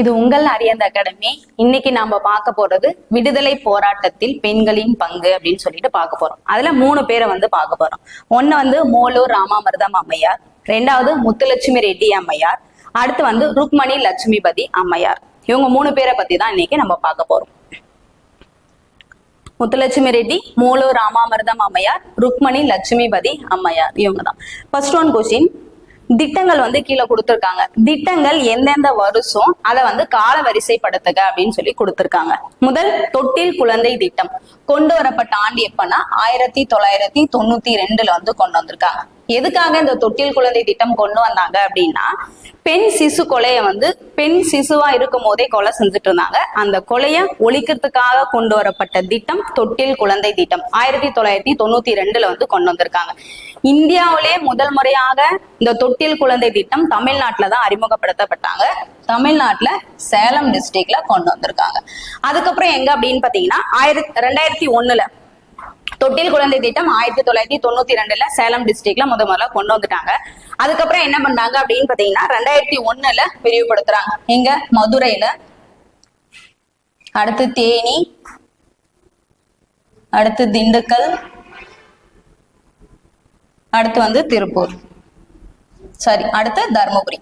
இது உங்கள் அரியந்த அகாடமி. இன்னைக்கு நாம பார்க்க போறது விடுதலை போராட்டத்தில் பெண்களின் பங்கு அப்படின்னு சொல்லிட்டு பார்க்க போறோம். அதுல மூணு பேரை வந்து பார்க்க போறோம். ஒன்னு வந்து மோலூர் ராமாமிர்தம் அம்மையார். ரெண்டாவது முத்துலட்சுமி ரெட்டி அம்மையார். அடுத்து வந்து ருக்மணி லட்சுமிபதி அம்மையார். இவங்க மூணு பேரை பத்தி தான் இன்னைக்கு நம்ம பார்க்க போறோம். முத்துலட்சுமி ரெட்டி மூலூர் ராமாமிர்தம் அம்மையார் ருக்மணி லட்சுமிபதி அம்மையார். இவங்க தான். ஃபர்ஸ்ட் ஒன் கொஸ்டின் திட்டங்கள் வந்து கீழே கொடுத்துருக்காங்க. திட்டங்கள் எந்தெந்த வருஷம் அதை வந்து கால வரிசைப்படுத்துக அப்படின்னு சொல்லி கொடுத்துருக்காங்க. முதல் தொட்டில் குழந்தை திட்டம். கொண்டு வரப்பட்ட ஆண்டு எப்பன்னா ஆயிரத்தி தொள்ளாயிரத்தி தொண்ணூத்தி ரெண்டுல வந்து கொண்டு வந்திருக்காங்க. எதுக்காக இந்த தொட்டில் குழந்தை திட்டம் கொண்டு வந்தாங்க அப்படின்னா பெண் சிசு கொலையை வந்து பெண் சிசுவா இருக்கும் போதே கொலை செஞ்சுட்டு இருந்தாங்க. அந்த கொலையை ஒழிக்கிறதுக்காக கொண்டு வரப்பட்ட திட்டம் தொட்டில் குழந்தை திட்டம். ஆயிரத்தி தொள்ளாயிரத்தி தொண்ணூத்தி ரெண்டுல வந்து கொண்டு வந்திருக்காங்க. இந்தியாவிலே முதல் முறையாக இந்த தொட்டில் குழந்தை திட்டம் தமிழ்நாட்டுலதான் அறிமுகப்படுத்தப்பட்டாங்க. தமிழ்நாட்டுல சேலம் டிஸ்ட்ரிக்ட்ல கொண்டு வந்திருக்காங்க. அதுக்கப்புறம் எங்க அப்படின்னு பாத்தீங்கன்னா ஆயிரத்தி ரெண்டாயிரத்தி ஒண்ணுல தொட்டில் குழந்தை திட்டம் ஆயிரத்தி தொள்ளாயிரத்தி தொண்ணூத்தி ரெண்டுல சேலம் டிஸ்ட்ரிக்ட்ல முத முதல்ல கொண்டு வந்துட்டாங்க. அதுக்கப்புறம் என்ன பண்ணாங்க அப்படின்னு பாத்தீங்கன்னா ரெண்டாயிரத்தி ஒண்ணுல விரிவுபடுத்துறாங்க இங்க மதுரையில அடுத்து தேனி அடுத்து திண்டுக்கல் அடுத்து வந்து திருப்பூர். சாரி அடுத்து தருமபுரி.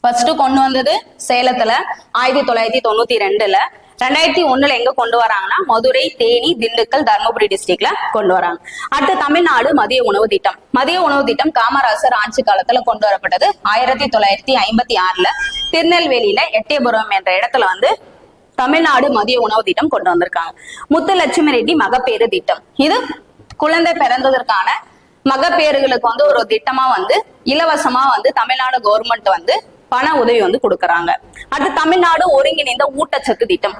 ஃபர்ஸ்ட் கொண்டு வந்தது சேலத்துல ஆயிரத்தி தொள்ளாயிரத்தி தொண்ணூத்தி ரெண்டுல. ரெண்டாயிரத்தி ஒண்ணுல எங்க கொண்டு வராங்கன்னா மதுரை தேனி திண்டுக்கல் தருமபுரி டிஸ்ட்ரிக்ட்ல கொண்டு வராங்க. அடுத்து தமிழ்நாடு மதிய உணவு திட்டம். மதிய உணவு திட்டம் காமராசர் ஆட்சி காலத்துல கொண்டு வரப்பட்டது. ஆயிரத்தி தொள்ளாயிரத்தி ஐம்பத்தி ஆறுல திருநெல்வேலியில எட்டயபுரம் என்ற இடத்துல வந்து தமிழ்நாடு மதிய உணவு திட்டம் கொண்டு வந்திருக்காங்க. முத்துலட்சுமி ரெட்டி மகப்பேறு திட்டம். இது குழந்தை பிறந்ததற்கான மகப்பேறுகளுக்கு வந்து ஒரு திட்டமா வந்து இலவசமா வந்து தமிழ்நாடு கவர்மெண்ட் வந்து பண உதவி வந்து கொடுக்கறாங்க. அடுத்து தமிழ்நாடு ஒருங்கிணைந்த ஊட்டச்சத்து திட்டம்.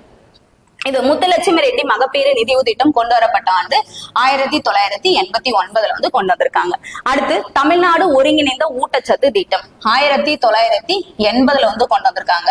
இது முத்துலட்சுமி ரெட்டி மகப்பேறு நிதியுதவி திட்டம் கொண்டு வரப்பட்ட ஆண்டு ஆயிரத்தி தொள்ளாயிரத்தி எண்பத்தி ஒன்பதுல வந்து கொண்டு வந்திருக்காங்க. அடுத்து தமிழ்நாடு ஒருங்கிணைந்த ஊட்டச்சத்து திட்டம் ஆயிரத்தி தொள்ளாயிரத்தி எண்பதுல வந்து கொண்டு வந்திருக்காங்க.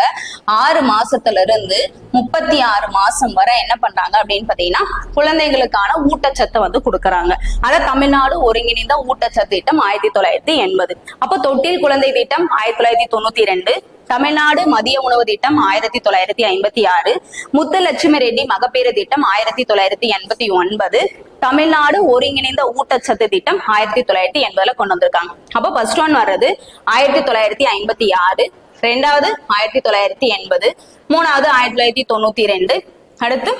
ஆறு மாசத்துல இருந்து முப்பத்தி ஆறு மாசம் வரை என்ன பண்றாங்க அப்படின்னு பாத்தீங்கன்னா குழந்தைகளுக்கான ஊட்டச்சத்தை வந்து கொடுக்கறாங்க. அத தமிழ்நாடு ஒருங்கிணைந்த ஊட்டச்சத்து திட்டம் ஆயிரத்தி தொள்ளாயிரத்தி எண்பது. அப்போ தொட்டில் குழந்தை திட்டம் ஆயிரத்தி தொள்ளாயிரத்தி தொண்ணூத்தி ரெண்டு தமிழ்நாடு மதிய உணவு திட்டம் ஆயிரத்தி தொள்ளாயிரத்தி ஐம்பத்தி ஆறு முத்துலட்சுமி ரெட்டி மகப்பேறு திட்டம் ஆயிரத்தி தொள்ளாயிரத்தி எண்பத்தி ஒன்பது தமிழ்நாடு ஒருங்கிணைந்த ஊட்டச்சத்து திட்டம் ஆயிரத்தி தொள்ளாயிரத்தி எண்பதுல கொண்டு வந்திருக்காங்க. அப்போ ஃபர்ஸ்ட் ஒன் வர்றது ஆயிரத்தி தொள்ளாயிரத்தி ஐம்பத்தி ஆறு ரெண்டாவது ஆயிரத்தி தொள்ளாயிரத்தி எண்பது மூணாவது ஆயிரத்தி தொள்ளாயிரத்தி தொண்ணூத்தி ரெண்டு அடுத்து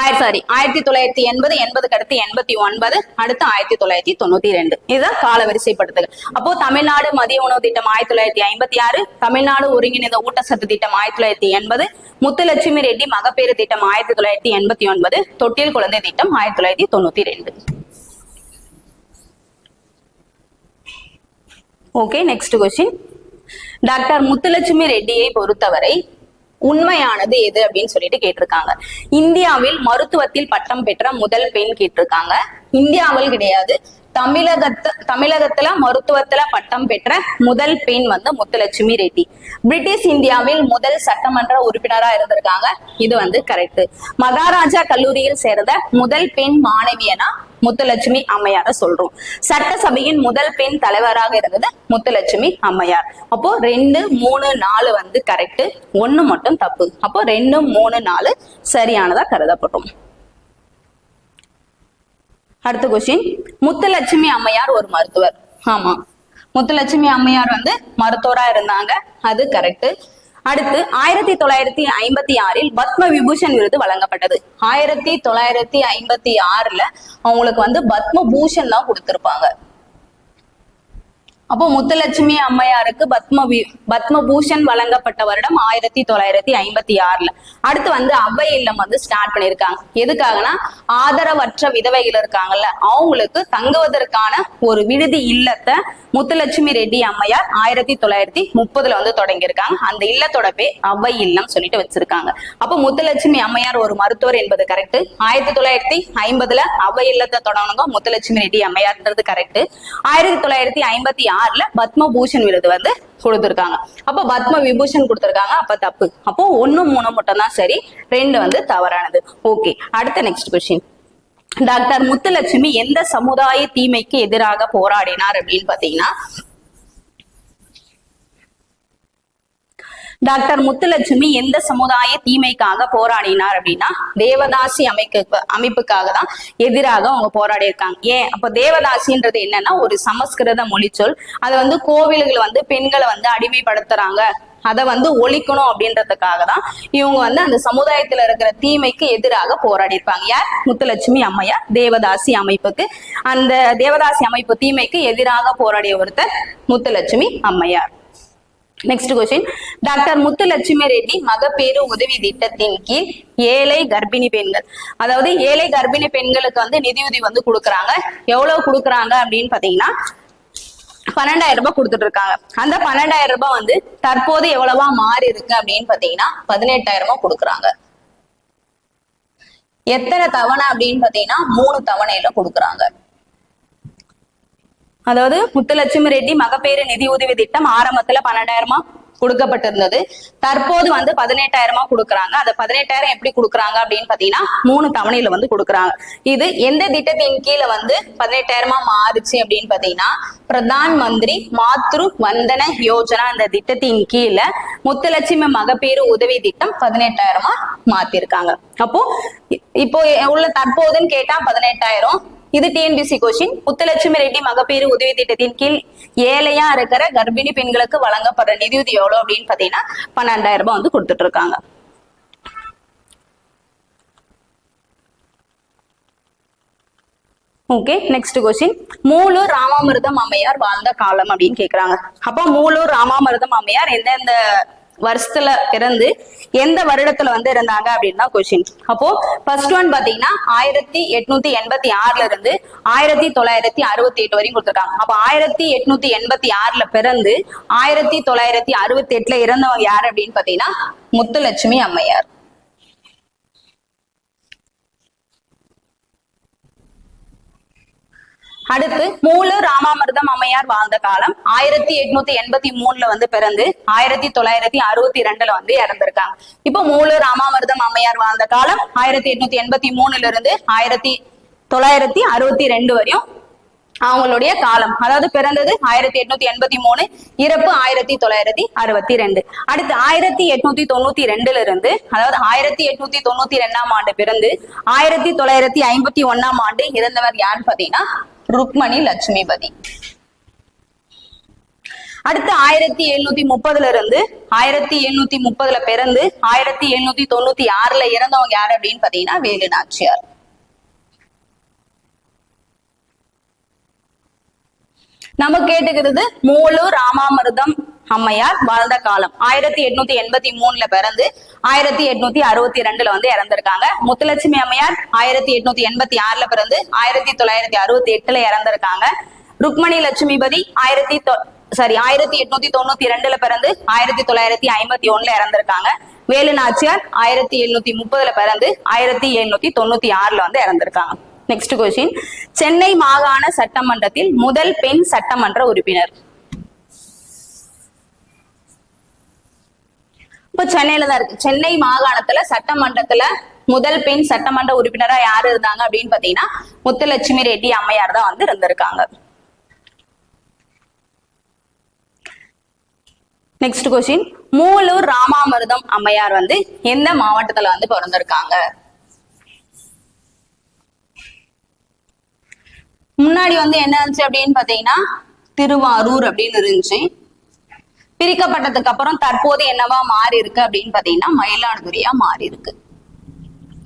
ஆயிரத்தி சாரி ஆயிரத்தி தொள்ளாயிரத்தி எண்பது எண்பதுக்கு அடுத்து எண்பத்தி ஒன்பது அடுத்து ஆயிரத்தி தொள்ளாயிரத்தி தொண்ணூத்தி ரெண்டு. இதுதான் கால வரிசைப்படுத்துக அப்போ தமிழ்நாடு மதிய உணவு திட்டம் ஆயிரத்தி தொள்ளாயிரத்தி ஐம்பத்தி ஆறு தமிழ்நாடு ஒருங்கிணைந்த ஊட்டச்சத்து திட்டம் ஆயிரத்தி தொள்ளாயிரத்தி எண்பது முத்துலட்சுமி ரெட்டி மகப்பேறு திட்டம் ஆயிரத்தி தொள்ளாயிரத்தி எண்பத்தி ஒன்பது தொட்டில் குழந்தை திட்டம் ஆயிரத்தி தொள்ளாயிரத்தி தொண்ணூத்தி ரெண்டு. Okay next question doctor Muthulakshmi ரெட்டியை பொறுத்தவரை உண்மையானது எது அப்படின்னு சொல்லிட்டு கேட்டிருக்காங்க. இந்தியாவில் மருத்துவத்தில் பட்டம் பெற்ற முதல் பெண் கேட்டிருக்காங்க. இந்தியாவில் கிடையாது. தமிழகத்து தமிழகத்துல மருத்துவத்துல பட்டம் பெற்ற முதல் பெண் வந்து முத்துலட்சுமி ரெட்டி. பிரிட்டிஷ் இந்தியாவில் முதல் சட்டமன்ற உறுப்பினரா இருந்திருக்காங்க. இது வந்து கரெக்ட் மகாராஜா கல்லூரியில் சேர்ந்த முதல் பெண் மாணவியனா முத்துலட்சுமி அம்மையார சொல்றோம். சட்டசபையின் முதல் பெண் தலைவராக இருந்தது முத்துலட்சுமி அம்மையார். அப்போ ரெண்டு மூணு நாலு வந்து கரெக்ட் ஒண்ணு மட்டும் தப்பு. அப்போ ரெண்டு மூணு நாலு சரியானதா கருதப்படும் அடுத்த கொஸ்டின் முத்துலட்சுமி அம்மையார் ஒரு மருத்துவர். ஆமா. முத்துலட்சுமி அம்மையார் வந்து மருத்துவரா இருந்தாங்க. அது கரெக்ட் அடுத்து ஆயிரத்தி தொள்ளாயிரத்தி ஐம்பத்தி ஆறில் பத்ம விபூஷன் விருது வழங்கப்பட்டது. ஆயிரத்தி தொள்ளாயிரத்தி ஐம்பத்தி ஆறுல அவங்களுக்கு வந்து பத்ம பூஷன் தான் கொடுத்திருப்பாங்க. அப்போ முத்துலட்சுமி அம்மையாருக்கு பத்ம வி- வழங்கப்பட்ட வருடம் ஆயிரத்தி தொள்ளாயிரத்தி ஐம்பத்தி ஆறுல. அடுத்து வந்து அவ்வை இல்லம் வந்து ஸ்டார்ட் பண்ணியிருக்காங்க எதுக்காகனா ஆதரவற்ற விதவைகள் இருக்காங்கல்ல அவங்களுக்கு தங்குவதற்கான ஒரு விடுதி இல்லத்தை முத்துலட்சுமி ரெட்டி அம்மையார் ஆயிரத்தி தொள்ளாயிரத்தி முப்பதுல வந்து தொடங்கியிருக்காங்க. அந்த இல்லத்தோட பேர் அவ்வை இல்லம் சொல்லிட்டு வச்சிருக்காங்க. அப்போ முத்துலட்சுமி அம்மையார் ஒரு மருத்துவர் என்பது கரெக்ட் ஆயிரத்தி தொள்ளாயிரத்தி ஐம்பதுல அவ்வை இல்லத்தை தொடங்கினவங்க முத்துலட்சுமி ரெட்டி அம்மையார்ன்றது கரெக்ட் ஆயிரத்தி தொள்ளாயிரத்தி ஐம்பத்தி ஆறுல பத்மபூஷன் விருது வந்து கொடுத்துருக்காங்க. அப்போ பத்ம விபூஷன் கொடுத்துருக்காங்க அப்ப தப்பு. அப்போ ஒண்ணு மூணு மட்டும் தான் சரி ரெண்டு வந்து தவறானது. ஓகே அடுத்த நெக்ஸ்ட் கொஸ்டின் டாக்டர் முத்துலட்சுமி எந்த சமுதாய தீமைக்கு எதிராக போராடினார் அப்படின்னு பாத்தீங்கன்னா டாக்டர் முத்துலட்சுமி எந்த சமுதாய தீமைக்காக போராடினார் அப்படின்னா தேவதாசி அமைக்க அமைப்புக்காக தான் எதிராக அவங்க போராடி இருக்காங்க ஏன்? அப்ப தேவதாசின்றது என்னன்னா ஒரு சமஸ்கிருத மொழிச்சொல். அதை வந்து கோவில்கள் வந்து பெண்களை வந்து அடிமைப்படுத்துறாங்க. அதை வந்து ஒழிக்கணும் அப்படின்றதுக்காக தான் இவங்க வந்து அந்த சமுதாயத்துல இருக்கிற தீமைக்கு எதிராக போராடி இருப்பாங்க யார்? முத்துலட்சுமி அம்மையார் தேவதாசி அமைப்புக்கு. அந்த தேவதாசி அமைப்பு தீமைக்கு எதிராக போராடிய ஒருத்தர் முத்துலட்சுமி அம்மையார். Next question doctor Muthulakshmi Reddy மகப்பேறு உதவி திட்டத்தின் கீழ் ஏழை கர்ப்பிணி பெண்கள். அதாவது ஏழை கர்ப்பிணி பெண்களுக்கு வந்து நிதியுதவி வந்து கொடுக்குறாங்க. எவ்வளவு கொடுக்குறாங்க அப்படின்னு பாத்தீங்கன்னா பன்னெண்டாயிரம் ரூபாய் கொடுத்துட்டு இருக்காங்க. அந்த பன்னெண்டாயிரம் ரூபாய் வந்து தற்போது எவ்வளவா மாறி இருக்கு அப்படின்னு பாத்தீங்கன்னா பதினெட்டாயிரம் ரூபாய் கொடுக்குறாங்க. எத்தனை தவணை அப்படின்னு பாத்தீங்கன்னா மூணு தவணையில கொடுக்குறாங்க. அதாவது முத்துலட்சுமி ரெட்டி மகப்பேறு நிதி உதவி திட்டம் ஆரம்பத்துல பன்னெண்டாயிரமா கொடுக்கப்பட்டிருந்தது. தற்போது வந்து பதினெட்டாயிரமா கொடுக்குறாங்க. அந்த பதினெட்டாயிரம் எப்படி கொடுக்குறாங்க அப்படின்னு பாத்தீங்கன்னா மூணு தவணையில வந்து கொடுக்குறாங்க. இது எந்த திட்டத்தின் கீழே வந்து பதினெட்டாயிரமா மாறுச்சு அப்படின்னு பாத்தீங்கன்னா பிரதான் மந்திரி மாத்ரு வந்தன யோஜனா அந்த திட்டத்தின் கீழே முத்துலட்சுமி மகப்பேறு உதவி திட்டம் பதினெட்டாயிரமா மாத்திருக்காங்க. அப்போ இப்போ உள்ள தற்போதுன்னு கேட்டா பதினெட்டாயிரம். இது டிஎன்பிசி கொஸ்டின் முத்துலட்சுமி ரெட்டி மகப்பேறு உதவி திட்டத்தின் கீழ் ஏழையா இருக்கிற கர்ப்பிணி பெண்களுக்கு வழங்கப்படுற நிதியுதவி எவ்வளவு அப்படின்னு பாத்தீங்கன்னா பன்னெண்டாயிரம் ரூபாய் வந்து கொடுத்துட்டு இருக்காங்க. Okay next question Moovalur Ramamirtham அம்மையார் வாழ்ந்த காலம் அப்படின்னு கேக்குறாங்க. அப்போ மூலூர் ராமாமிர்தம் அம்மையார் எந்தெந்த வருஷத்துல பிறந்து எந்த வருடத்துல வந்து இருந்தாங்க அப்படின்னா கொஸ்டின் அப்போ ஃபர்ஸ்ட் ஒன் பாத்தீங்கன்னா ஆயிரத்தி எட்நூத்தி எண்பத்தி ஆறுல இருந்து ஆயிரத்தி தொள்ளாயிரத்தி அறுபத்தி எட்டு வரையும் கொடுத்துருக்காங்க. அப்போ ஆயிரத்தி எட்நூத்தி எண்பத்தி ஆறுல பிறந்து ஆயிரத்தி தொள்ளாயிரத்தி அறுபத்தி எட்டுல இறந்தவங்க யார் அப்படின்னு பாத்தீங்கன்னா முத்துலட்சுமி அம்மையார். அடுத்து மூலு ராமாமிர்தம் அம்மையார் வாழ்ந்த காலம் ஆயிரத்தி எட்நூத்தி எண்பத்தி மூணுல வந்து பிறந்து ஆயிரத்தி தொள்ளாயிரத்தி அறுபத்தி ரெண்டுல வந்து இறந்திருக்காங்க. இப்போ மூலு ராமாமிர்தம் அம்மையார் வாழ்ந்த காலம் ஆயிரத்தி எட்நூத்தி எண்பத்தி மூணுல இருந்து ஆயிரத்தி தொள்ளாயிரத்தி அறுபத்தி ரெண்டு வரையும் அவங்களுடைய காலம். அதாவது பிறந்தது ஆயிரத்தி எட்நூத்தி எண்பத்தி மூணு இறப்பு ஆயிரத்தி தொள்ளாயிரத்தி அறுபத்தி ரெண்டு. அடுத்து ஆயிரத்தி எட்நூத்தி தொண்ணூத்தி ரெண்டுல இருந்து அதாவது ஆயிரத்தி எட்நூத்தி தொண்ணூத்தி ரெண்டாம் ஆண்டு பிறந்து ஆயிரத்தி தொள்ளாயிரத்தி ஐம்பத்தி ஒன்னாம் ஆண்டு இறந்தவர் யாருன்னு பாத்தீங்கன்னா ருக்மணி லட்சுமிபதி. அடுத்து ஆயிரத்தி எழுநூத்தி முப்பதுல இருந்து ஆயிரத்தி எழுநூத்தி முப்பதுல பிறந்து ஆயிரத்தி எழுநூத்தி தொண்ணூத்தி ஆறுல இறந்தவங்க யாரு அப்படின்னு பாத்தீங்கன்னா வேலு நாச்சியார். நம்ம கேட்டுக்கிறது மூலு ராமாமிர்தம் அம்மையார் வாழ்ந்த காலம். ஆயிரத்தி எட்நூத்தி எண்பத்தி மூணுல பிறந்து ஆயிரத்தி எட்நூத்தி அறுபத்தி ரெண்டுல வந்து இறந்திருக்காங்க. முத்துலட்சுமி அம்மையார் ஆயிரத்தி எட்நூத்தி எண்பத்தி ஆறுல பிறந்து ஆயிரத்தி தொள்ளாயிரத்தி அறுபத்தி எட்டுல இறந்திருக்காங்க. ருக்மணி லட்சுமிபதி ஆயிரத்தி சாரி ஆயிரத்தி எட்நூத்தி தொண்ணூத்தி ரெண்டுல பிறந்து ஆயிரத்தி தொள்ளாயிரத்தி ஐம்பத்தி ஒண்ணுல இறந்திருக்காங்க. வேலு நாச்சியார் ஆயிரத்தி எழுநூத்தி முப்பதுல பிறந்து ஆயிரத்தி எழுநூத்தி தொண்ணூத்தி ஆறுல வந்து இறந்திருக்காங்க. நெக்ஸ்ட் கொஸ்டின் சென்னை மாகாண சட்டமன்றத்தில் முதல் பெண் சட்டமன்ற உறுப்பினர். இப்போ சென்னையில தான் இருக்கு. சென்னை மாகாணத்துல சட்டமன்றத்துல முதல் பெண் சட்டமன்ற உறுப்பினரா யாரு இருந்தாங்க அப்படின்னு பாத்தீங்கன்னா முத்துலட்சுமி ரெட்டி அம்மையார் தான் வந்து இருந்திருக்காங்க. நெக்ஸ்ட் கொஸ்டின் மூலூர் ராமாமிர்தம் அம்மையார் வந்து எந்த மாவட்டத்துல வந்து பிறந்திருக்காங்க? முன்னாடி வந்து என்ன இருந்துச்சு அப்படின்னு பாத்தீங்கன்னா திருவாரூர் அப்படின்னு இருந்துச்சு. பிரிக்கப்பட்டதுக்கு அப்புறம் தற்போது என்னவா மாறி இருக்கு அப்படின்னு பாத்தீங்கன்னா மயிலாடுதுறையா மாறி இருக்கு.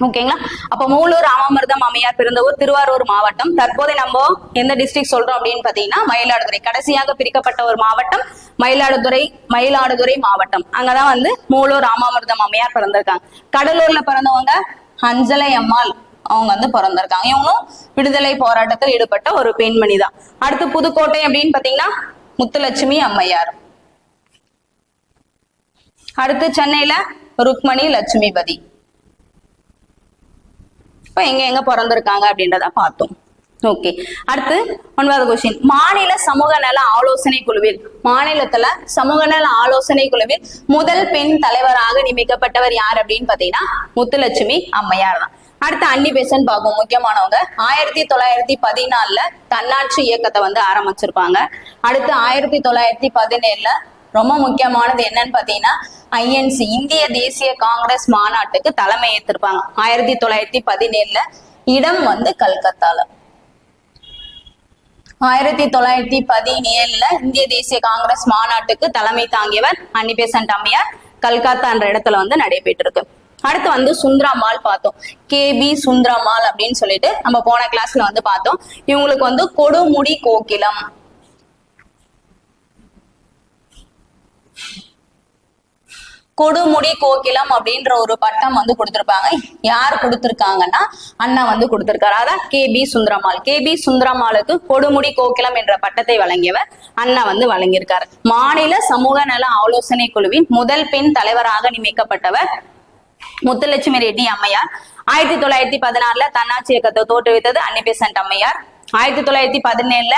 ஓகேங்களா? அப்ப மூலூர் ராமாமிர்தம் அம்மையார் பிறந்த ஊர் திருவாரூர் மாவட்டம். தற்போது நம்ம எந்த டிஸ்ட்ரிக்ட் சொல்றோம் அப்படின்னு பாத்தீங்கன்னா மயிலாடுதுறை. கடைசியாக பிரிக்கப்பட்ட ஒரு மாவட்டம் மயிலாடுதுறை மயிலாடுதுறை மாவட்டம். அங்கதான் வந்து மூலூர் ராமாமிர்தம் அம்மையார் பிறந்திருக்காங்க. கடலூர்ல பிறந்தவங்க அஞ்சலை அம்மாள் அவங்க வந்து பிறந்திருக்காங்க. இவங்களும் விடுதலை போராட்டத்தில் ஈடுபட்ட ஒரு பெண்மணி தான் அடுத்து புதுக்கோட்டை அப்படின்னு பாத்தீங்கன்னா முத்துலட்சுமி அம்மையார். அடுத்து சென்னையில ருக்மணி லட்சுமிபதி. இப்ப எங்க எங்க பிறந்திருக்காங்க அப்படின்றத பார்த்தோம். ஓகே அடுத்து ஒன்பதாவது கொஸ்டின் மாநில சமூக நல ஆலோசனை குழுவில் மாநிலத்துல சமூக நல ஆலோசனை குழுவில் முதல் பெண் தலைவராக நியமிக்கப்பட்டவர் யார் அப்படின்னு பாத்தீங்கன்னா முத்துலட்சுமி அம்மையார் தான். அடுத்து அன்னி பெசன்ட் பார்ப்போம். முக்கியமானவங்க ஆயிரத்தி தொள்ளாயிரத்தி பதினாலுல தன்னாட்சி இயக்கத்தை வந்து ஆரம்பிச்சிருப்பாங்க. அடுத்து ஆயிரத்தி தொள்ளாயிரத்தி பதினேழுல ரொம்ப முக்கியமானது என்னன்னு பாத்தீங்கன்னா ஐஎன்சி இந்திய தேசிய காங்கிரஸ் மாநாட்டுக்கு தலைமை ஏற்றிருப்பாங்க ஆயிரத்தி தொள்ளாயிரத்தி பதினேழுல இடம் வந்து கல்கத்தால. ஆயிரத்தி தொள்ளாயிரத்தி பதினேழுல இந்திய தேசிய காங்கிரஸ் மாநாட்டுக்கு தலைமை தாங்கியவர் அன்னிபேசன் அம்மையார். கல்கத்தான்ற இடத்துல வந்து நடைபெற்றிருக்கு. அடுத்து வந்து சுந்தராமால் பார்த்தோம். கேபி சுந்தராமால் அப்படின்னு சொல்லிட்டு நம்ம போன கிளாஸ்ல வந்து பார்த்தோம். இவங்களுக்கு வந்து கொடுமுடி கோகிலம். கொடுமுடி கோகிலம் அப்படின்ற ஒரு பட்டம் வந்து கொடுத்திருப்பாங்க. யார் கொடுத்திருக்காங்கன்னா அண்ணா வந்து கொடுத்திருக்காரு. அதான் K B Sundarambal K B சுந்தரமாலுக்கு Kodumudi Kokilam என்ற பட்டத்தை வழங்கியவர் அண்ணா வந்து வழங்கியிருக்காரு. மாநில சமூக நல ஆலோசனை குழுவின் முதல் பெண் தலைவராக நியமிக்கப்பட்டவர் முத்துலட்சுமி ரெட்டி அம்மையார். ஆயிரத்தி தொள்ளாயிரத்தி பதினாறுல தன்னாட்சி இயக்கத்தை தோற்றுவித்தது அன்னிபெசன்ட் அம்மையார். ஆயிரத்தி தொள்ளாயிரத்தி பதினேழுல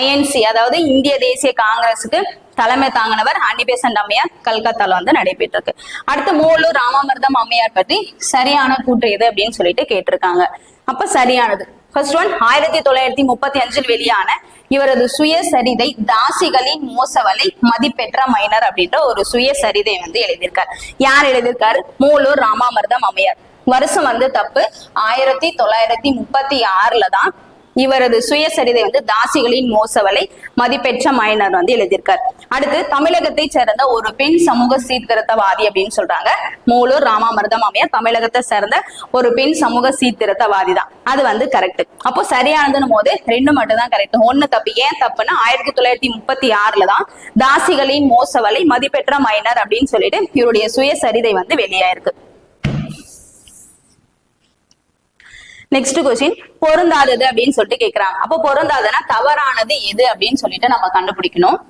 ஐஎன்சி அதாவது இந்திய தேசிய காங்கிரசுக்கு தலைமை தாங்கினவர் அன்னிபேசன் அம்மையார். கல்கத்தால வந்து நடைபெற்றிருக்கு. அடுத்து மூலூர் ராமாமிர்தம் அம்மையார் பற்றி சரியான கூற்று எது அப்படின்னு சொல்லிட்டு கேட்டிருக்காங்க. அப்ப சரியானது. ஃபர்ஸ்ட் ஒன் ஆயிரத்தி தொள்ளாயிரத்தி முப்பத்தி அஞ்சில் வெளியான இவரது சுயசரிதை தாசிகளின் மோசவலை மதிப்பெற்ற மைனர் அப்படின்ற ஒரு சுயசரிதை வந்து எழுதியிருக்கார். யார் எழுதியிருக்காரு? மூலூர் ராமாமிர்தம் அம்மையார். வருஷம் வந்து தப்பு. ஆயிரத்தி தொள்ளாயிரத்தி முப்பத்தி ஆறுல தான் இவரது சுயசரிதை வந்து தாசிகளின் மோசவலை மதிப்பெற்ற மைனர் வந்து எழுதியிருக்கார். அடுத்து தமிழகத்தை சேர்ந்த ஒரு பெண் சமூக சீர்திருத்தவாதி அப்படின்னு சொல்றாங்க. மூலூர் ராமாமிர்தம் அம்மையார் தமிழகத்தை சேர்ந்த ஒரு பெண் சமூக சீர்திருத்தவாதி தான் அது வந்து கரெக்ட் அப்போ சரியானதுன்னு போது ரெண்டு மட்டும் தான் கரெக்ட் ஒண்ணு தப்பு. ஏன் தப்புன்னா ஆயிரத்தி தொள்ளாயிரத்தி முப்பத்தி ஆறுல தான் தாசிகளின் மோசவலை மதிப்பெற்ற மைனர் அப்படின்னு சொல்லிட்டு இவருடைய சுயசரிதை வந்து வெளியாயிருக்கு. நெக்ஸ்ட் கொஸ்டின் பொருந்தாதது அப்படின்னு சொல்லிட்டு கேக்குறாங்க. அப்போ பொருந்தாதனா தவறானது எது அப்படின்னு சொல்லிட்டு நம்ம கண்டுபிடிக்கணும்.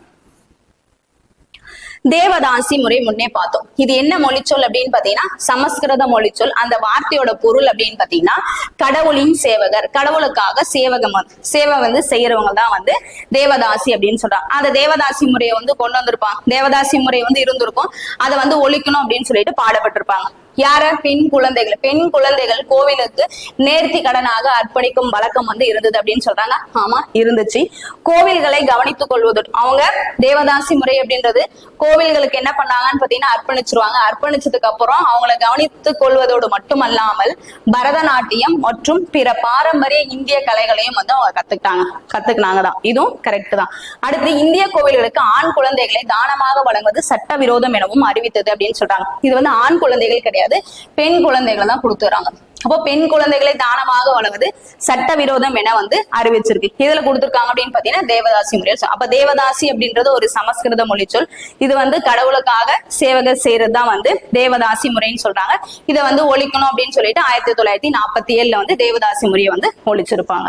தேவதாசி முறை முன்னே பார்த்தோம். இது என்ன மொழிச்சொல் அப்படின்னு பாத்தீங்கன்னா சமஸ்கிருத மொழிச்சொல். அந்த வார்த்தையோட பொருள் அப்படின்னு பாத்தீங்கன்னா கடவுளின் சேவகர். கடவுளுக்காக சேவகம் சேவை வந்து செய்யறவங்க தான் வந்து தேவதாசி அப்படின்னு சொல்றாங்க. அந்த தேவதாசி முறையை வந்து கொண்டு வந்திருப்பாங்க. தேவதாசி முறை வந்து இருந்திருக்கும். அதை வந்து ஒழிக்கணும் அப்படின்னு சொல்லிட்டு பாடப்பட்டிருப்பாங்க. யார? பெண் குழந்தைகள். பெண் குழந்தைகள் கோவிலுக்கு நேர்த்தி கடனாக அர்ப்பணிக்கும் வழக்கம் வந்து இருந்தது அப்படின்னு சொல்றாங்க. ஆமா இருந்துச்சு. கோவில்களை கவனித்துக் கொள்வது அவங்க தேவதாசி முறை அப்படின்றது கோவில்களுக்கு என்ன பண்ணாங்கன்னு பாத்தீங்கன்னா அர்ப்பணிச்சிருவாங்க. அர்ப்பணிச்சதுக்கு அப்புறம் அவங்களை கவனித்துக் கொள்வதோடு மட்டுமல்லாமல் பரதநாட்டியம் மற்றும் பிற பாரம்பரிய இந்திய கலைகளையும் வந்து அவங்க கத்துக்கிட்டாங்க. கத்துக்கினாங்க தான். இதுவும் கரெக்ட் தான். அடுத்து இந்திய கோவில்களுக்கு ஆண் குழந்தைகளை தானமாக வழங்குவது சட்டவிரோதம் எனவும் அறிவித்தது அப்படின்னு சொல்றாங்க. இது வந்து ஆண் குழந்தைகள் கிடையாது. கிடையாது. பெண் குழந்தைகளை தான் கொடுத்துறாங்க அப்போ பெண் குழந்தைகளை தானமாக வழங்குவது சட்ட விரோதம் என வந்து அறிவிச்சிருக்கு. இதுல கொடுத்துருக்காங்க அப்படின்னு பாத்தீங்கன்னா தேவதாசி முறையில் அப்ப தேவதாசி அப்படின்றது ஒரு சமஸ்கிருத மொழி சொல். இது வந்து கடவுளுக்காக சேவகர் செய்யறது தான் வந்து தேவதாசி முறைன்னு சொல்றாங்க. இதை வந்து ஒழிக்கணும் அப்படின்னு சொல்லிட்டு ஆயிரத்தி தொள்ளாயிரத்தி நாற்பத்தி ஏழுல வந்து தேவதாசி முறையை வந்து ஒழிச்சிருப்பாங்க.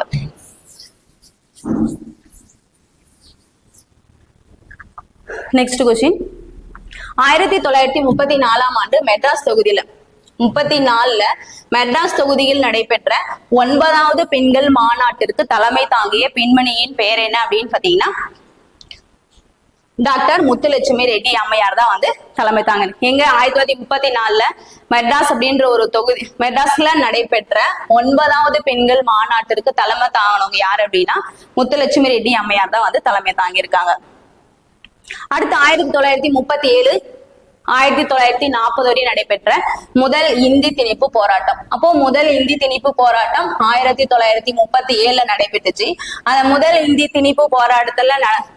நெக்ஸ்ட் கொஸ்டின் ஆயிரத்தி தொள்ளாயிரத்தி முப்பத்தி நாலாம் ஆண்டு மெட்ராஸ் தொகுதியில. முப்பத்தி நாலுல மெட்ராஸ் தொகுதியில் நடைபெற்ற ஒன்பதாவது பெண்கள் மாநாட்டிற்கு தலைமை தாங்கிய பெண்மணியின் பெயர் என்ன அப்படின்னு பாத்தீங்கன்னா டாக்டர் முத்துலட்சுமி ரெட்டி அம்மையார் தான் வந்து தலைமை தாங்க எங்க ஆயிரத்தி தொள்ளாயிரத்தி முப்பத்தி நாலுல மெட்ராஸ் அப்படின்ற ஒரு தொகுதி மெட்ராஸ்ல நடைபெற்ற ஒன்பதாவது பெண்கள் மாநாட்டிற்கு தலைமை தாங்கினவங்க யார் அப்படின்னா முத்துலட்சுமி ரெட்டி அம்மையார் தான் வந்து தலைமை தாங்கியிருக்காங்க. அடுத்து ஆயிரத்தி தொள்ளாயிரத்தி முப்பத்தி ஏழு ஆயிரத்தி தொள்ளாயிரத்தி நாற்பது வரை நடைபெற்ற முதல் இந்தி திணிப்பு போராட்டம். அப்போ முதல் இந்தி திணிப்பு போராட்டம் ஆயிரத்தி தொள்ளாயிரத்தி முப்பத்தி ஏழுல நடைபெற்றுச்சு. அந்த முதல் இந்தி திணிப்பு போராட்டத்துல ந-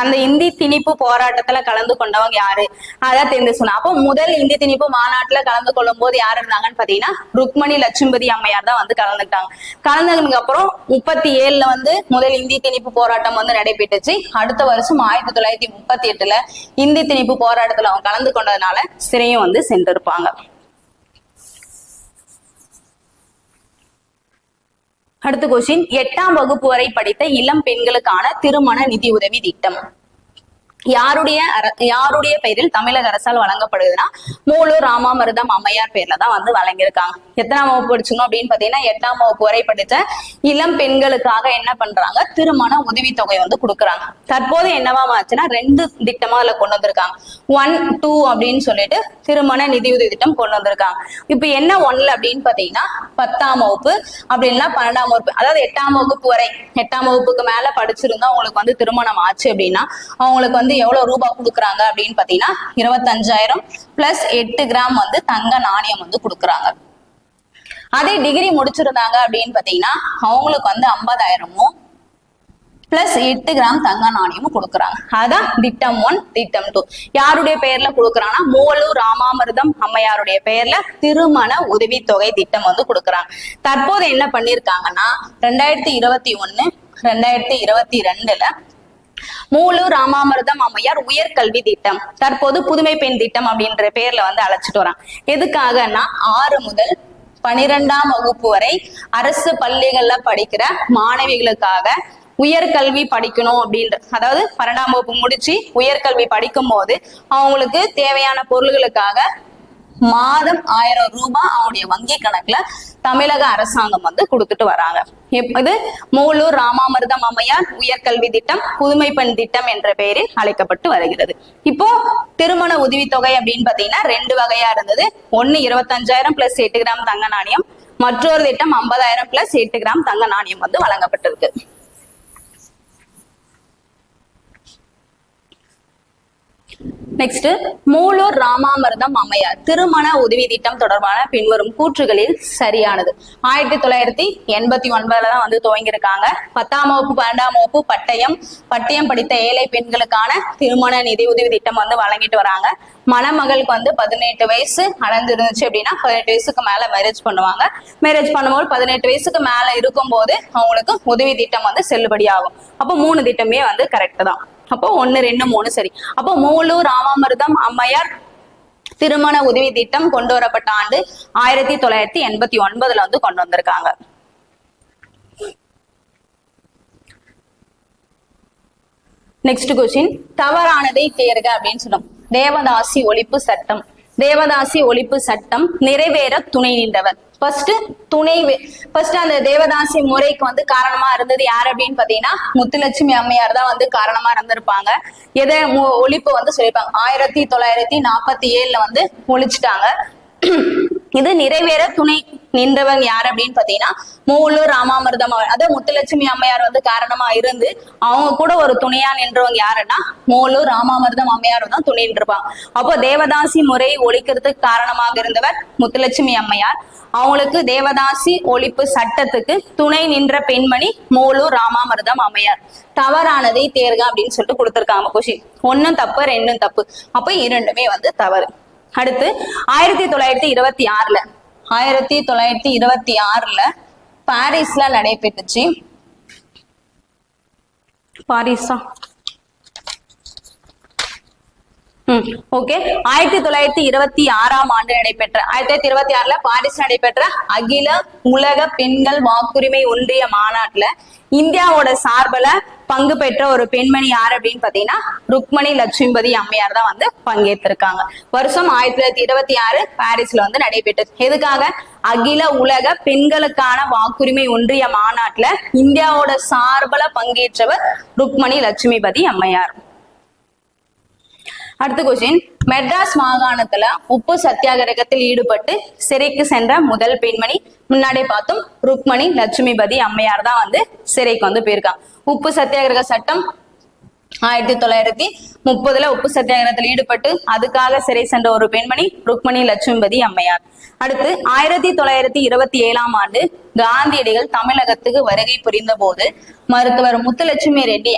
அந்த இந்தி திணிப்பு போராட்டத்துல கலந்து கொண்டவங்க யாரு? அதான் தெரிந்து சொன்னா அப்போ முதல் இந்தி திணிப்பு மாநாட்டுல கலந்து கொள்ளும் போது யார் இருந்தாங்கன்னு பாத்தீங்கன்னா ருக்மணி லட்சுமதி அம்மையார் தான் வந்து கலந்துக்கிட்டாங்க. கலந்ததுக்கு அப்புறம் முப்பத்தி ஏழுல வந்து முதல் இந்தி திணிப்பு போராட்டம் வந்து நடைபெற்றுச்சு. அடுத்த வருஷம் ஆயிரத்தி தொள்ளாயிரத்தி முப்பத்தி எட்டுல இந்தி திணிப்பு போராட்டத்துல அவங்க கலந்து கொண்டதுனால சிறையும் வந்து சென்றிருப்பாங்க. அடுத்த கொஸ்டின் எட்டாம் வகுப்பு வரை படித்த இளம் பெண்களுக்கான திருமண நிதி உதவி திட்டம். யாருடைய யாருடைய பெயரில் தமிழக அரசால் வழங்கப்படுதுன்னா மூலூர் ராமாமிருதம் அம்மையார் பேர்ல தான் வந்து வழங்கியிருக்காங்க. எத்தனாம் வகுப்பு படிச்சுங்க அப்படின்னு பாத்தீங்கன்னா எட்டாம் வகுப்பு வரை படித்த இளம் பெண்களுக்காக என்ன பண்றாங்க? திருமண உதவித்தொகை வந்து கொடுக்குறாங்க. தற்போது என்னவா ஆச்சுன்னா ரெண்டு திட்டமா அதுல கொண்டு வந்திருக்காங்க. ஒன் டூ அப்படின்னு சொல்லிட்டு திருமண நிதியுதவி திட்டம் கொண்டு வந்திருக்காங்க. இப்ப என்ன ஒன்ல அப்படின்னு பாத்தீங்கன்னா பத்தாம் வகுப்பு அப்படின்னா பன்னெண்டாம் வகுப்பு அதாவது எட்டாம் வகுப்பு வரை எட்டாம் வகுப்புக்கு மேல படிச்சிருந்தா அவங்களுக்கு வந்து திருமணம் ஆச்சு அப்படின்னா அவங்களுக்கு வந்து வந்து எவ்வளவு ரூபாய் கொடுக்குறாங்க அப்படின்னு பாத்தீங்கன்னா இருபத்தஞ்சாயிரம் பிளஸ் எட்டு கிராம் வந்து தங்க நாணயம் வந்து கொடுக்குறாங்க. அதே டிகிரி முடிச்சிருந்தாங்க அப்படின்னு பாத்தீங்கன்னா அவங்களுக்கு வந்து ஐம்பதாயிரமும் பிளஸ் எட்டு கிராம் தங்க நாணயமும் கொடுக்குறாங்க. அதான் திட்டம் ஒன் திட்டம் டூ யாருடைய பெயர்ல கொடுக்குறாங்கன்னா மூவலூர் ராமாமிர்தம் அம்மையாருடைய பெயர்ல திருமண உதவித்தொகை திட்டம் வந்து கொடுக்குறாங்க. தற்போது என்ன பண்ணிருக்காங்கன்னா ரெண்டாயிரத்தி இருபத்தி ஒன்னு ரெண்டாயிரத்தி இருபத்தி ரெண்டுல மூலூர் ராமாமிர்தம் அம்மையார் உயர்கல்வி திட்டம் தற்போது புதுமை பெண் திட்டம் அப்படின்ற பேர்ல வந்து அழைச்சிட்டு வரான் எதுக்காகன்னா ஆறு முதல் பனிரெண்டாம் வகுப்பு வரை அரசு பள்ளிகள்ல படிக்கிற மாணவிகளுக்காக உயர்கல்வி படிக்கணும் அப்படின்ற அதாவது பன்னெண்டாம் வகுப்பு முடிச்சு உயர்கல்வி படிக்கும் போது அவங்களுக்கு தேவையான பொருள்களுக்காக மாதம் ஆயிரம் ரூபாய் அவங்களுடைய வங்கி கணக்குல தமிழக அரசாங்கம் வந்து கொடுத்துட்டு வராங்க. இது மூலூர் ராமாமிர்தம் அம்மையார் உயர்கல்வி திட்டம் புதுமை பெண் திட்டம் என்ற பெயரில் அழைக்கப்பட்டு வருகிறது. இப்போ திருமண உதவித்தொகை அப்படின்னு பாத்தீங்கன்னா ரெண்டு வகையா இருந்தது. ஒன்னு இருபத்தஞ்சாயிரம் பிளஸ் எட்டு கிராம் தங்க நாணயம் மற்றொரு திட்டம் ஐம்பதாயிரம் பிளஸ் எட்டு கிராம் தங்க நாணயம் வந்து வழங்கப்பட்டிருக்கு. நெக்ஸ்ட் மூலூர் ராமாமிர்தம் அம்மையார். திருமண உதவி திட்டம் தொடர்பான பின்வரும் கூற்றுகளில் சரியானது. ஆயிரத்தி தொள்ளாயிரத்தி எண்பத்தி ஒன்பதுல தான் வந்து துவங்கியிருக்காங்க. பத்தாம் வகுப்பு பன்னெண்டாம் வகுப்பு பட்டயம் பட்டயம் படித்த ஏழை பெண்களுக்கான திருமண நிதி உதவி திட்டம் வந்து வழங்கிட்டு வராங்க. மணமகளுக்கு வந்து பதினெட்டு வயசு அடைஞ்சிருந்துச்சு அப்படின்னா பதினெட்டு வயசுக்கு மேல மேரேஜ் பண்ணுவாங்க. மேரேஜ் பண்ணும்போது பதினெட்டு வயசுக்கு மேல இருக்கும்போது அவங்களுக்கு உதவி திட்டம் வந்து செல்லுபடியாகும். அப்போ மூணு திட்டமே வந்து கரெக்ட் தான். அப்போ ஒன்னு ரெண்டு மூணு சரி. அப்போ மூலூர் ராமாமிர்தம் அம்மையார் திருமண உதவி திட்டம் கொண்டு வரப்பட்ட ஆண்டு ஆயிரத்தி தொள்ளாயிரத்தி எண்பத்தி ஒன்பதுல வந்து கொண்டு வந்திருக்காங்க. நெக்ஸ்ட் கொஸ்டின் தவறானதை தேர்க அப்படின்னு சொல்லும். தேவதாசி ஒழிப்பு சட்டம். தேவதாசி ஒழிப்பு சட்டம் நிறைவேற துணை நின்றவர். ஃபர்ஸ்ட் துணை ஃபர்ஸ்ட் அந்த தேவதாசி முறைக்கு வந்து காரணமா இருந்தது யார் அப்படின்னு பாத்தீங்கன்னா முத்துலட்சுமி அம்மையார் தான் வந்து காரணமா இருந்திருப்பாங்க. எதை மு- ஒழிப்பு வந்து சொல்லியிருப்பாங்க. ஆயிரத்தி தொள்ளாயிரத்தி நாற்பத்தி ஏழுல வந்து ஒழிச்சிட்டாங்க. இது நிறைவேற துணை நின்றவங்க யார் அப்படின்னு பாத்தீங்கன்னா மூலூர் ராமாமிர்தம் அதாவது முத்துலட்சுமி அம்மையார் வந்து காரணமா இருந்து அவங்க கூட ஒரு துணையா நின்றவங்க யாருன்னா மூலூர் ராமாமிர்தம் அம்மையார் தான் துணை நின்றுப்பாங்க. அப்போ தேவதாசி முறை ஒழிக்கிறதுக்கு காரணமாக இருந்தவர் முத்துலட்சுமி அம்மையார். அவங்களுக்கு தேவதாசி ஒழிப்பு சட்டத்துக்கு துணை நின்ற பெண்மணி மூலூர் ராமாமிர்தம் அம்மையார். தவறானதை தேர்க அப்படின்னு சொல்லிட்டு கொடுத்துருக்காங்க கொஷின் ஒன்னும் தப்பு ரெண்டும் தப்பு. அப்ப இரண்டுமே வந்து தவறு. அடுத்து ஆயிரத்தி தொள்ளாயிரத்தி இருபத்தி ஆறுல ஆயிரத்தி தொள்ளாயிரத்தி இருபத்தி ஆறுல பாரிஸ்ல நடைபெற்றுச்சு. பாரிஸா? ஓகே ஆயிரத்தி தொள்ளாயிரத்தி இருபத்தி ஆறாம் ஆண்டு நடைபெற்ற ஆயிரத்தி தொள்ளாயிரத்தி இருபத்தி ஆறுல பாரிஸ் நடைபெற்ற அகில உலக பெண்கள் வாக்குரிமை ஒன்றிய மாநாட்டுல இந்தியாவோட சார்புல பங்கு பெற்ற ஒரு பெண்மணி யார் அப்படின்னு பாத்தீங்கன்னா ருக்மணி லட்சுமிபதி அம்மையார் தான் வந்து பங்கேற்றிருக்காங்க. வருஷம் ஆயிரத்தி தொள்ளாயிரத்தி இருபத்தி ஆறு பாரிஸ்ல வந்து நடைபெற்றது. எதுக்காக? அகில உலக பெண்களுக்கான வாக்குரிமை ஒன்றிய மாநாட்டுல இந்தியாவோட சார்புல பங்கேற்றவர் ருக்மணி லட்சுமிபதி அம்மையார். அடுத்த கொஸ்டின் மெட்ராஸ் மாகாணத்துல உப்பு சத்தியாகிரகத்தில் ஈடுபட்டு சிறைக்கு சென்ற முதல் பெண்மணி முன்னாடி பார்த்தோம் ருக்மணி லட்சுமிபதி அம்மையார் தான் வந்து சிறைக்கு வந்து போயிருக்காங்க. உப்பு சத்தியாகிரக சட்டம் ஆயிரத்தி தொள்ளாயிரத்தி முப்பதுல உப்பு சத்தியாகிரகத்தில் ஈடுபட்டு அதுக்காக சிறை சென்ற ஒரு பெண்மணி ருக்மணி லட்சுமிபதி அம்மையார். அடுத்து ஆயிரத்தி தொள்ளாயிரத்தி இருபத்தி ஏழாம் ஆண்டு காந்தியடிகள் தமிழகத்துக்கு வருகை புரிந்த போது மருத்துவர் முத்துலட்சுமி ரெட்டி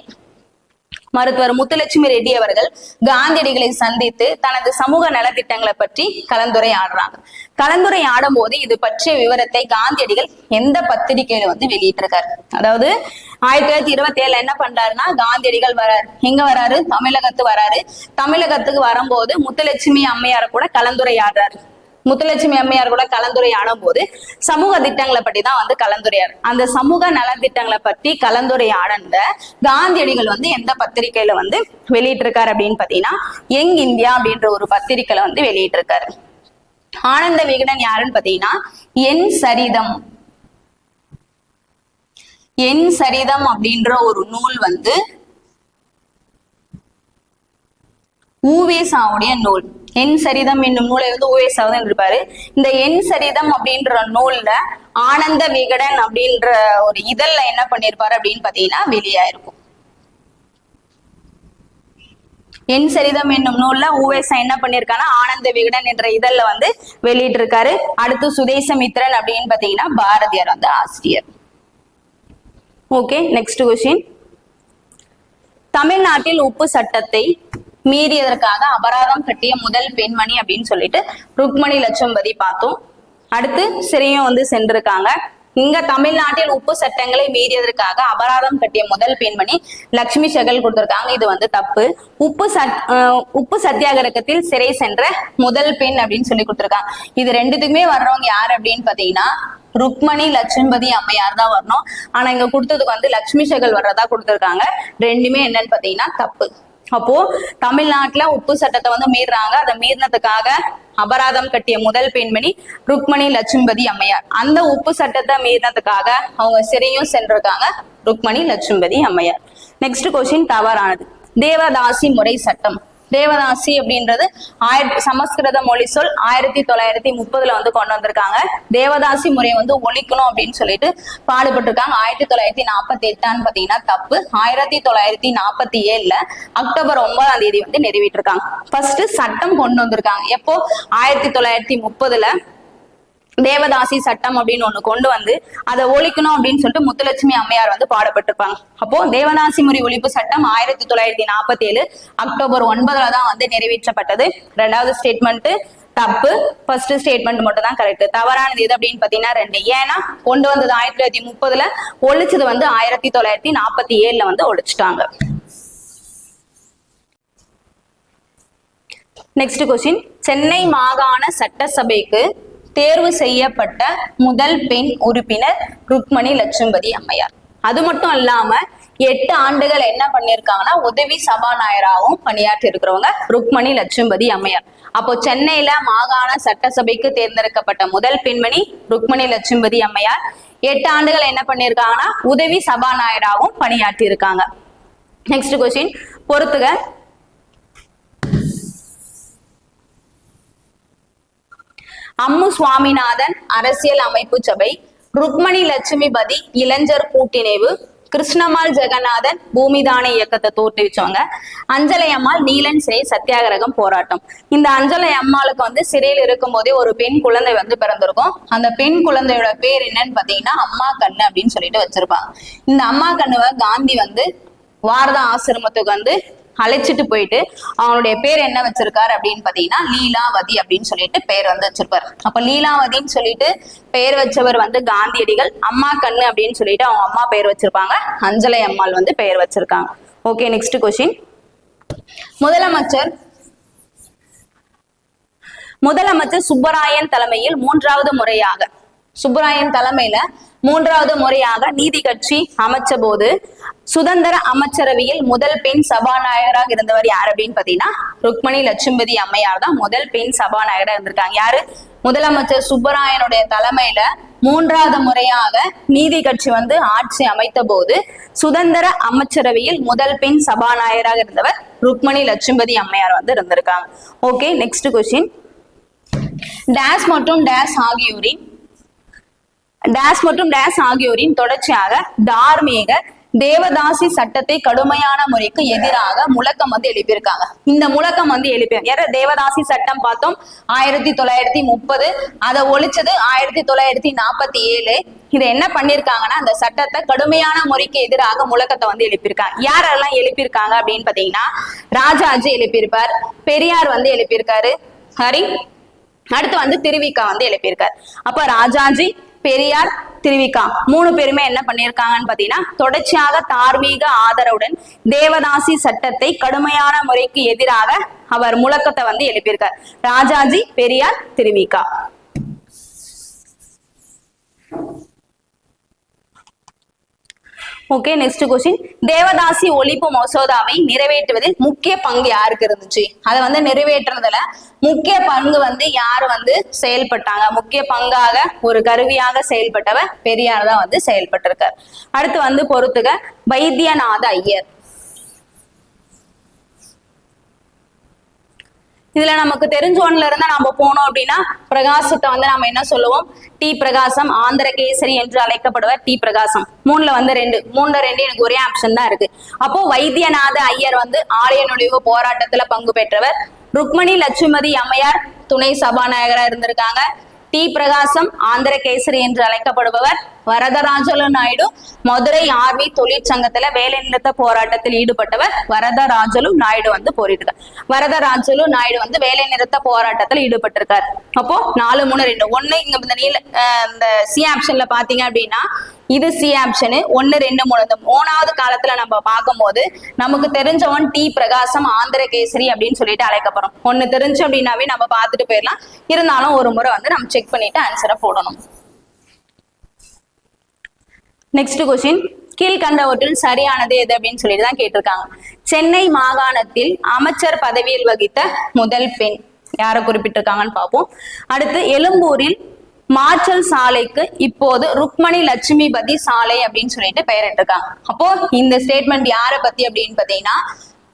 மருத்துவர் முத்துலட்சுமி ரெட்டி அவர்கள் காந்தியடிகளை சந்தித்து தனது சமூக நலத்திட்டங்களை பற்றி கலந்துரையாடுறாங்க. கலந்துரையாடும் போது இது பற்றிய விவரத்தை காந்தியடிகள் எந்த பத்திரிகையில வந்து வெளியிட்டிருக்காரு? அதாவது ஆயிரத்தி தொள்ளாயிரத்தி இருபத்தி ஏழுல என்ன பண்றாருன்னா காந்தியடிகள் வராரு. எங்க வராரு? தமிழகத்து வராரு. தமிழகத்துக்கு வரும்போது முத்துலட்சுமி அம்மையார கூட கலந்துரையாடுறாரு. முத்துலட்சுமி அம்மையார் கூட கலந்துரையாடும் போது சமூக திட்டங்களை பற்றி தான் வந்து கலந்துரையாரு. அந்த சமூக நலத்திட்டங்களை பற்றி கலந்துரையாடந்த காந்தியடிகள் வந்து எந்த பத்திரிகையில வந்து வெளியிட்டிருக்காரு அப்படின்னு பாத்தீங்கன்னா எங் இந்தியா அப்படின்ற ஒரு பத்திரிகையில வந்து வெளியிட்டிருக்காரு. ஆனந்த விகடன் யாருன்னு பாத்தீங்கன்னா என் சரிதம். என் சரிதம் அப்படின்ற ஒரு நூல் வந்து ஊவேசாவுடைய நூல். என் சரிதம் என்னும் நூலை வந்து ஊவேசாவது இருப்பாரு இந்த என் சரிதம் அப்படின்ற நூல்ல ஆனந்த விகடன் அப்படின்ற ஒரு இதழ்ல என்ன பண்ணிருப்பாரு அப்படின்னு பாத்தீங்கன்னா வெளியாயிருக்கும். என் சரிதம் என்னும் நூல்ல ஊவேசா என்ன பண்ணிருக்கானா ஆனந்த விகடன் என்ற இதழ்ல வந்து வெளியிட்டு இருக்காரு அடுத்து சுதேசமித்ரன் அப்படின்னு பாத்தீங்கன்னா பாரதியார் வந்து ஆசிரியர். ஓகே நெக்ஸ்ட் கொஸ்டின் தமிழ்நாட்டில் உப்பு சட்டத்தை மீறியதற்காக அபராதம் கட்டிய முதல் பெண்மணி அப்படின்னு சொல்லிட்டு ருக்மணி லட்சம்பதி பார்த்தோம். அடுத்து சிறையும் வந்து சென்றிருக்காங்க. இங்க தமிழ்நாட்டில் உப்பு சட்டங்களை மீறியதற்காக அபராதம் கட்டிய முதல் பெண்மணி லட்சுமி செகல் கொடுத்திருக்காங்க. இது வந்து தப்பு. உப்பு சத் உப்பு சத்தியாகிரகத்தில் சிறை சென்ற முதல் பெண் அப்படின்னு சொல்லி கொடுத்திருக்காங்க. இது ரெண்டுத்துக்குமே வர்றவங்க யார் அப்படின்னு பாத்தீங்கன்னா ருக்மணி லட்சுமதி அம்மையார் தான் வரணும். ஆனா இங்க கொடுத்ததுக்கு வந்து லட்சுமி செகல் வர்றதா கொடுத்திருக்காங்க. ரெண்டுமே என்னன்னு பாத்தீங்கன்னா தப்பு. அப்போ தமிழ்நாட்டுல உப்பு சட்டத்தை வந்து மீறாங்க அதை மீறினதுக்காக அபராதம் கட்டிய முதல் பெண்மணி ருக்மணி லட்சும்பதி அம்மையார். அந்த உப்பு சட்டத்தை மீறினதுக்காக அவங்க சிறையும் சென்றிருக்காங்க ருக்மணி லட்சும்பதி அம்மையார். நெக்ஸ்ட் கொஸ்டின் தவறானது. தேவதாசி முறை சட்டம். தேவதாசி அப்படின்றது ஆயிரத்தி சமஸ்கிருத மொழி சொல் ஆயிரத்தி தொள்ளாயிரத்தி முப்பதுல வந்து கொண்டு வந்திருக்காங்க. தேவதாசி முறையை வந்து ஒழிக்கணும் அப்படின்னு சொல்லிட்டு பாடுபட்டிருக்காங்க. ஆயிரத்தி தொள்ளாயிரத்தி நாற்பத்தி எட்டான்னு பாத்தீங்கன்னா தப்பு. ஆயிரத்தி தொள்ளாயிரத்தி நாற்பத்தி ஏழுல அக்டோபர் ஒன்பதாம் தேதி வந்து நிறைவேற்றிருக்காங்க. ஃபர்ஸ்ட் சட்டம் கொண்டு வந்திருக்காங்க. எப்போ? ஆயிரத்தி தொள்ளாயிரத்தி முப்பதுல தேவதாசி சட்டம் அப்படின்னு ஒண்ணு கொண்டு வந்து அதை ஒழிக்கணும் அப்படின்னு சொல்லிட்டு முத்துலட்சுமி அம்மையார் வந்து பாடப்பட்டிருப்பாங்க. அப்போ தேவதாசி முறை ஒழிப்பு சட்டம் ஆயிரத்தி தொள்ளாயிரத்தி நாற்பத்தி ஏழு அக்டோபர் ஒன்பதுல தான் வந்து நிறைவேற்றப்பட்டது. ரெண்டாவது ஸ்டேட்மெண்ட் தப்பு. ஃபர்ஸ்ட் ஸ்டேட்மெண்ட் மட்டும் தான் கரெக்ட் தவறானது எது அப்படின்னு பாத்தீங்கன்னா ரெண்டு. ஏன்னா கொண்டு வந்தது ஆயிரத்தி தொள்ளாயிரத்தி முப்பதுல ஒழிச்சது வந்து ஆயிரத்தி தொள்ளாயிரத்தி நாற்பத்தி ஏழுல வந்து ஒழிச்சிட்டாங்க. நெக்ஸ்ட் கொஸ்டின் சென்னை மாகாண சட்டசபைக்கு தேர்வு செய்யப்பட்ட முதல் பெண் உறுப்பினர் ருக்மணி லட்சும்பதி அம்மையார். அது மட்டும் இல்லாம எட்டு ஆண்டுகள் என்ன பண்ணியிருக்காங்கன்னா உதவி சபாநாயகராகவும் பணியாற்றி இருக்கிறவங்க ருக்மணி லட்சும்பதி அம்மையார். அப்போ சென்னையில மாகாண சட்டசபைக்கு தேர்ந்தெடுக்கப்பட்ட முதல் பெண்மணி ருக்மணி லட்சும்பதி அம்மையார் எட்டு ஆண்டுகள் என்ன பண்ணியிருக்காங்கன்னா உதவி சபாநாயகராகவும் பணியாற்றி இருக்காங்க நெக்ஸ்ட் கொஸ்டின் பொறுத்துக. அம்மு சுவாமிநாதன் அரசியல் அமைப்பு சபை ருக்மணி லட்சுமிபதி இளைஞர் கூட்டிணைவு கிருஷ்ணமால் ஜெகநாதன் பூமிதான இயக்கத்தை தோற்றுவிச்சவங்க அஞ்சலை அம்மாள் நீலன் சிறை சத்தியாகிரகம் போராட்டம். இந்த அஞ்சலை அம்மாளுக்கு வந்து சிறையில் இருக்கும் போதே ஒரு பெண் குழந்தை வந்து பிறந்திருக்கும். அந்த பெண் குழந்தையோட பேர் என்னன்னு பாத்தீங்கன்னா அம்மா கண்ணு அப்படின்னு சொல்லிட்டு வச்சிருப்பாங்க. இந்த அம்மா கண்ணுவை காந்தி வந்து வாரதா ஆசிரமத்துக்கு வந்து அழைச்சிட்டு போயிட்டு அவனுடைய பேர் என்ன வச்சிருக்காரு அப்படின்னு பாத்தீங்கன்னா லீலாவதி அப்படின்னு சொல்லிட்டு பேர் வந்து வச்சிருப்பாரு. அப்ப லீலாவதின்னு சொல்லிட்டு பேர் வச்சவர் வந்து காந்தியடிகள். அம்மா கண்ணு அப்படின்னு சொல்லிட்டு அவங்க அம்மா பேர் வச்சிருப்பாங்க. அஞ்சலை அம்மாள் வந்து பெயர் வச்சிருக்காங்க. ஓகே நெக்ஸ்ட் கொஸ்டின் முதலமைச்சர் முதலமைச்சர் சுப்பராயன் தலைமையில் மூன்றாவது முறையாக சுப்பராயன் தலைமையில மூன்றாவது முறையாக நீதி கட்சி அமைச்ச போது சுதந்திர அமைச்சரவையில் முதல் பெண் சபாநாயகராக இருந்தவர் யார் அப்படின்னு பாத்தீங்கன்னா ருக்மணி லட்சுமதி அம்மையார் தான் முதல் பெண் சபாநாயகராக இருந்திருக்காங்க. யாரு? முதலமைச்சர் சுப்பராயனுடைய தலைமையில மூன்றாவது முறையாக நீதி கட்சி வந்து ஆட்சி அமைத்த போது சுதந்திர அமைச்சரவையில் முதல் பெண் சபாநாயகராக இருந்தவர் ருக்மணி லட்சுமதி அம்மையார் வந்து இருந்திருக்காங்க. ஓகே நெக்ஸ்ட் கொஸ்டின் டேஸ் மற்றும் டேஸ் ஆகியோரின் டேஸ் மற்றும் டேஸ் ஆகியோரின் தொடர்ச்சியாக தார்மீக தேவதாசி சட்டத்தை கடுமையான முறைக்கு எதிராக முழக்கம் வந்து எழுப்பியிருக்காங்க. இந்த முழக்கம் வந்து எழுப்பி யார தேவதாசி சட்டம் பார்த்தோம். ஆயிரத்தி தொள்ளாயிரத்தி முப்பது அதை ஒழிச்சது ஆயிரத்தி தொள்ளாயிரத்தி நாற்பத்தி ஏழு இதை என்ன பண்ணிருக்காங்கன்னா அந்த சட்டத்தை கடுமையான முறைக்கு எதிராக முழக்கத்தை வந்து எழுப்பியிருக்காங்க. யாரெல்லாம் எழுப்பியிருக்காங்க அப்படின்னு பாத்தீங்கன்னா ராஜாஜி எழுப்பியிருப்பார் பெரியார் வந்து எழுப்பியிருக்காரு. ஹரி அடுத்து வந்து திருவிக்கா வந்து எழுப்பியிருக்காரு. அப்ப ராஜாஜி பெரியார் திருவிக்கா. மூணு பேருமே என்ன பண்ணியிருக்காங்கன்னு பாத்தீங்கன்னா தொடர்ச்சியாக தார்மீக ஆதரவுடன் தேவதாசி சட்டத்தை கடுமையான முறைக்கு எதிராக அவர் முழக்கத்தை வந்து எழுப்பியிருக்கார். Rajaji Periyar Thiruvika. Okay next question devadasi ஒழிப்பு மசோதாவை நிறைவேற்றுவதில் முக்கிய பங்கு யாருக்கு இருந்துச்சு? அதை வந்து நிறைவேற்றுறதுல முக்கிய பங்கு வந்து யார் வந்து செயல்பட்டாங்க? முக்கிய பங்காக ஒரு கருவியாக செயல்பட்டவர் பெரியார் தான் வந்து செயல்பட்டிருக்கார். அடுத்து வந்து பொறுத்துக வைத்தியநாத ஐயர். இதுல நமக்கு தெரிஞ்சோன்ல இருந்து இருந்தா நம்ம போனோம் அப்படின்னா பிரகாசத்தை வந்து நம்ம என்ன சொல்லுவோம்? டி பிரகாசம் ஆந்திர கேசரி என்று அழைக்கப்படுவர் டி பிரகாசம். மூணுல வந்து ரெண்டு மூணுல ரெண்டு எனக்கு ஒரே ஆப்ஷன் தான் இருக்கு. அப்போ வைத்தியநாத ஐயர் வந்து ஆலய நுழைவு போராட்டத்துல பங்கு பெற்றவர். ருக்மணி லட்சுமதி அம்மையார் துணை சபாநாயகரா இருந்திருக்காங்க. டி பிரகாசம் ஆந்திர கேசரி என்று அழைக்கப்படுபவர். வரதராஜலு நாயுடு மதுரை ஆர்வி தொழிற்சங்கத்துல வேலை நிறுத்த போராட்டத்தில் ஈடுபட்டவர் வரதராஜலு நாயுடு வந்து போரிட்டு வரதராஜலு நாயுடு வந்து வேலை நிறுத்த போராட்டத்தில் ஈடுபட்டிருக்காரு. அப்போ நாலு மூணு ரெண்டு ஒண்ணு இங்க இந்த நீல இந்த சி ஆப்ஷன்ல பாத்தீங்க அப்படின்னா இது சி ஆப்ஷனு ஒன்னு ரெண்டு மூணு இந்த மூணாவது காலத்துல நம்ம பார்க்கும்போது நமக்கு தெரிஞ்சவன் டி பிரகாசம் ஆந்திர கேசரி அப்படின்னு சொல்லிட்டு அழைக்கப்படுறோம். ஒண்ணு தெரிஞ்சு அப்படின்னாவே நம்ம பார்த்துட்டு போயிடலாம். இருந்தாலும் ஒரு முறை வந்து நம்ம செக் பண்ணிட்டு ஆன்சரை போடணும். நெக்ஸ்ட் கொஸ்டின் கீழ்கண்டவற்றில் சரியானது எது அப்படின்னு சொல்லிட்டு தான் கேட்டிருக்காங்க. சென்னை மாகாணத்தில் அமைச்சர் பதவியில் வகித்த முதல் பெண் யாரை குறிப்பிட்டிருக்காங்கன்னு பார்ப்போம். அடுத்து எழும்பூரில் மாச்சல் சாலைக்கு இப்போது ருக்மணி லட்சுமிபதி சாலை அப்படின்னு சொல்லிட்டு பெயரிட்டிருக்காங்க அப்போ இந்த ஸ்டேட்மெண்ட் யாரை பத்தி அப்படின்னு பார்த்தீங்கன்னா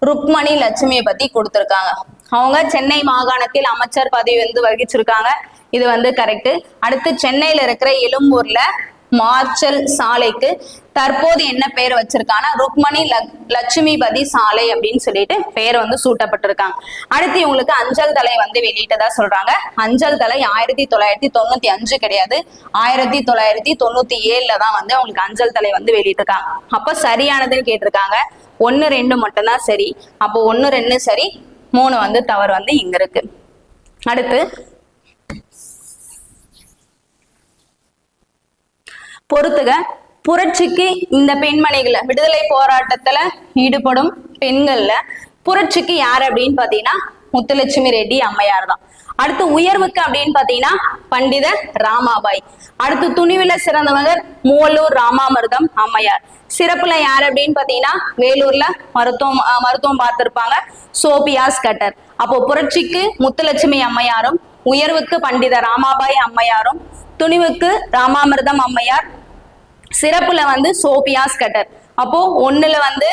ருக்மணி லட்சுமியை பத்தி கொடுத்திருக்காங்க. அவங்க சென்னை மாகாணத்தில் அமைச்சர் பதவி வந்து வகிச்சிருக்காங்க. இது வந்து கரெக்ட் அடுத்து சென்னையில இருக்கிற எழும்பூர்ல மார்ச்சல் சாலைக்கு தற்போது என்ன பேர் வச்சிருக்காங்கன்னா ருக்மணி லக்- லட்சுமிபதி சாலை அப்படின்னு சொல்லிட்டு பெயர் வந்து சூட்டப்பட்டிருக்காங்க. அடுத்து இவங்களுக்கு அஞ்சல் தலை வந்து வெளியிட்டதா சொல்றாங்க. அஞ்சல் தலை ஆயிரத்தி தொள்ளாயிரத்தி தொண்ணூத்தி அஞ்சு கிடையாது. ஆயிரத்தி தொள்ளாயிரத்தி தொண்ணூத்தி ஏழுல தான் வந்து அவங்களுக்கு அஞ்சல் தலை வந்து வெளியிட்டிருக்காங்க. அப்ப சரியானதுன்னு கேட்டிருக்காங்க. ஒன்னு ரெண்டு மட்டும்தான் சரி. அப்போ ஒன்னு ரெண்டு சரி. மூணு வந்து தவறு வந்து இங்க இருக்கு. அடுத்து பொறுத்துக. புரட்சிக்கு இந்த பெண்மணிகளை விடுதலை போராட்டத்துல ஈடுபடும் பெண்கள்ல புரட்சிக்கு யார் அப்படின்னு பாத்தீங்கன்னா முத்துலட்சுமி ரெட்டி அம்மையார் தான். அடுத்து உயர்வுக்கு அப்படின்னு பாத்தீங்கன்னா பண்டித ராமாபாய். அடுத்து துணிவில சிறந்தவங்க மூவலூர் ராமாமிர்தம் அம்மையார். சிறப்புல யார் அப்படின்னு பாத்தீங்கன்னா வேலூர்ல மருத்துவம் மருத்துவம் பார்த்திருப்பாங்க சோபியாஸ் கட்டர். அப்போ புரட்சிக்கு முத்துலட்சுமி அம்மையாரும் உயர்வுக்கு பண்டித ராமாபாய் அம்மையாரும் துணிவுக்கு ராமாமிர்தம் அம்மையார் சிறப்புல வந்து சோபியாஸ் கட்டர். அப்போ ஒண்ணுல வந்து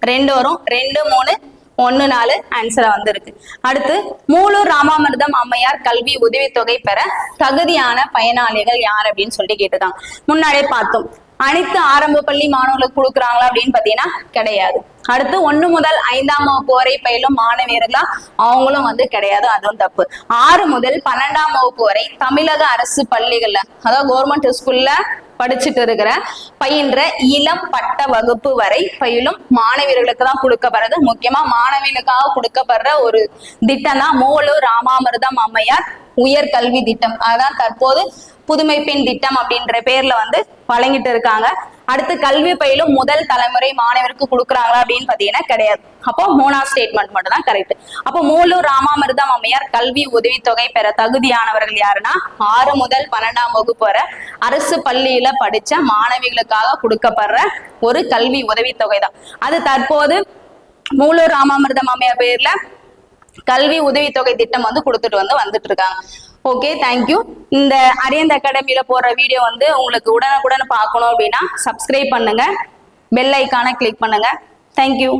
ரெண்டு வரும். ரெண்டு மூணு ஒண்ணு நாலு ஆன்சர் வந்திருக்கு. அடுத்து மூலூர் ராமாமிர்தம் அம்மையார் கல்வி உதவித்தொகை பெற தகுதியான பயனாளிகள் யார் அப்படின்னு சொல்லி கேட்டுதான். முன்னாடியே பார்த்தோம். அனைத்து ஆரம்ப பள்ளி மாணவர்களுக்கு கொடுக்குறாங்களா அப்படின்னு பாத்தீங்கன்னா கிடையாது. அடுத்து ஒண்ணு முதல் ஐந்தாம் வகுப்பு வரை பயிலும் மாணவியர்களா? அவங்களும் வந்து கிடையாது. அதுவும் தப்பு. ஆறு முதல் பன்னெண்டாம் வகுப்பு வரை தமிழக அரசு பள்ளிகள்ல அதாவது கவர்மெண்ட் ஸ்கூல்ல படிச்சுட்டு இருக்கிற பயின்ற இளம் பட்ட வகுப்பு வரை பயிலும் மாணவியர்களுக்கு தான் கொடுக்கப்படுறது. முக்கியமா மாணவிகளுக்காக கொடுக்கப்படுற ஒரு திட்டம் தான் மூலூர் ராமாமிர்தம் அம்மையார் உயர் கல்வி திட்டம். அதான் தற்போது புதுமை பெண் திட்டம் அப்படின்ற பேர்ல வந்து வழங்கிட்டு இருக்காங்க. அடுத்து கல்வி பயிலும் முதல் தலைமுறை மாணவருக்கு கொடுக்குறாங்களா அப்படின்னு பாத்தீங்கன்னா கிடையாது. அப்போ மூணா ஸ்டேட்மெண்ட் மட்டும் தான் கரெக்ட் அப்போ மூலூர் ராமாமிர்தம் அம்மையார் கல்வி உதவித்தொகை பெற தகுதியானவர்கள் யாருன்னா ஆறு முதல் பன்னெண்டாம் வகுப்பு வரை அரசு பள்ளியில படிச்ச மாணவிகளுக்காக கொடுக்கப்படுற ஒரு கல்வி உதவித்தொகை தான். அது தற்போது மூலூர் ராமாமிர்தம் அம்மையார் பேர்ல கல்வி உதவித்தொகை திட்டம் வந்து கொடுத்துட்டு வந்து வந்துட்டு இருக்காங்க. ஓகே தேங்க்யூ இந்த அரியந்த அகாடமியில போற வீடியோ வந்து உங்களுக்கு உடனுக்குடன் பார்க்கணும் அப்படின்னா சப்ஸ்கிரைப் பண்ணுங்க. பெல் ஐக்கானை கிளிக் பண்ணுங்க. தேங்க்யூ